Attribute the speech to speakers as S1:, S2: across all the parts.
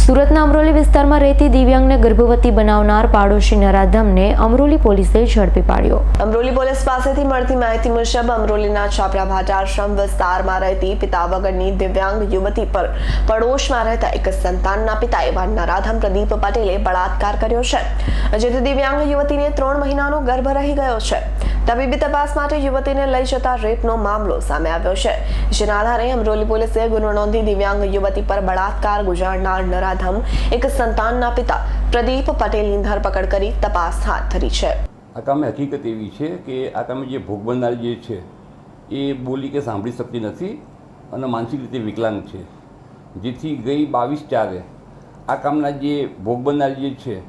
S1: સુરતના અમરોલી વિસ્તારમાં રહેતી દિવ્યાંગને ગર્ભવતી બનાવનાર પાડોશી નરાધમને અમરોલી પોલીસે ઝડપી પાડ્યો.
S2: અમરોલી પોલીસ પાસેથી મળતી માહિતી મુજબ અમરોલીના છાપરા ભાટાશ્રમ વિસ્તારમાં રહેતી પિતા વગરની દિવ્યાંગ યુવતી પર પડોશમાં રહેતા એક સંતાનના પિતા એવા નરાધમ પ્રદીપ પટેલે બળાત્કાર કર્યો છે. જેથી દિવ્યાંગ યુવતીને ત્રણ મહિનાનો ગર્ભ રહી ગયો છે. તબીબી તપાસ માટે યુવતીને લઈ જતા રેપનો મામલો સામે આવ્યો છે. જેના આધારે અમરોલી પોલીસે ગુનો નોંધી દિવ્યાંગ યુવતી પર બળાત્કાર ગુજારનાર નરાધમ, એક સંતાનના પિતા પ્રદીપ પટેલની ધરપકડ કરી તપાસ હાથ ધરી છે.
S3: આ કામે હકીકત એવી છે કે આ કામે જે ભોગ બનનાર જે છે, એ બોલી કે સાંભળી શકતી નથી અને માનસિક રીતે વિકલાંગ છે. જેથી ગઈ બાવીસ ચારે આ કામના જે ભોગ બનનાર જે છે,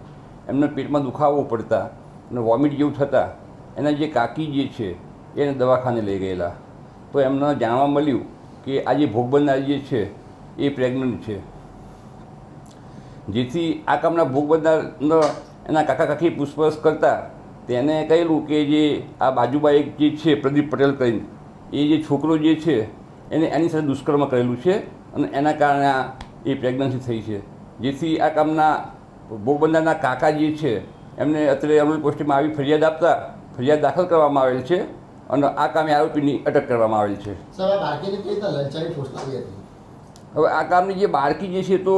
S3: એમને પેટમાં દુખાવો પડતા અને વોમિટ જેવું થતાં એના જે કાકી જે છે, એને દવાખાને લઈ ગયેલા. તો એમને જાણવા મળ્યું કે આ જે ભોગ જે છે, એ પ્રેગ્નન્ટ છે. જેથી આ કામના ભોગબનનારનો એના કાકા કાકી પૂછપરછ કરતા તેને કહેલું કે જે આ બાજુમાં એક જે છે, પ્રદીપ પટેલ કરીને, એ જે છોકરો જે છે, એને એની સાથે દુષ્કર્મ કરેલું છે અને એના કારણે આ એ પ્રેગ્નન્સી થઈ છે. જેથી આ કામના ભોગબંદારના કાકા જે છે, એમને અત્યારે અમરેલી પોસ્ટમાં આવી ફરિયાદ આપતા ફરિયાદ દાખલ કરવામાં આવેલ છે અને આ કામે આરોપીની અટક કરવામાં આવેલ છે. હવે આ કામની જે બાળકી જે છે તો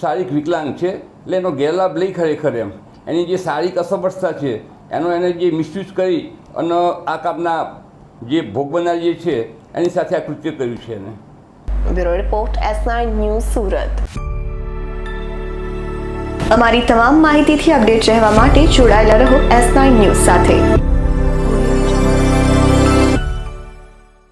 S3: શારીરિક વિકલાંગ છે એટલે એનો ગેરલાભ લઈ ખરેખર એમ. એની જે શારીરિક અસમર્થતા છે એનો એને જે મિસયુઝ કરી અને આ કામના જે ભોગ બનાર જે છે એની સાથે આ કૃત્ય કર્યું છે એને.
S2: Bureau report S news Surat. અમારી તમામ માહિતીથી અપડેટ રહેવા માટે જોડાયેલા રહો એસ ન્યૂઝ સાથે.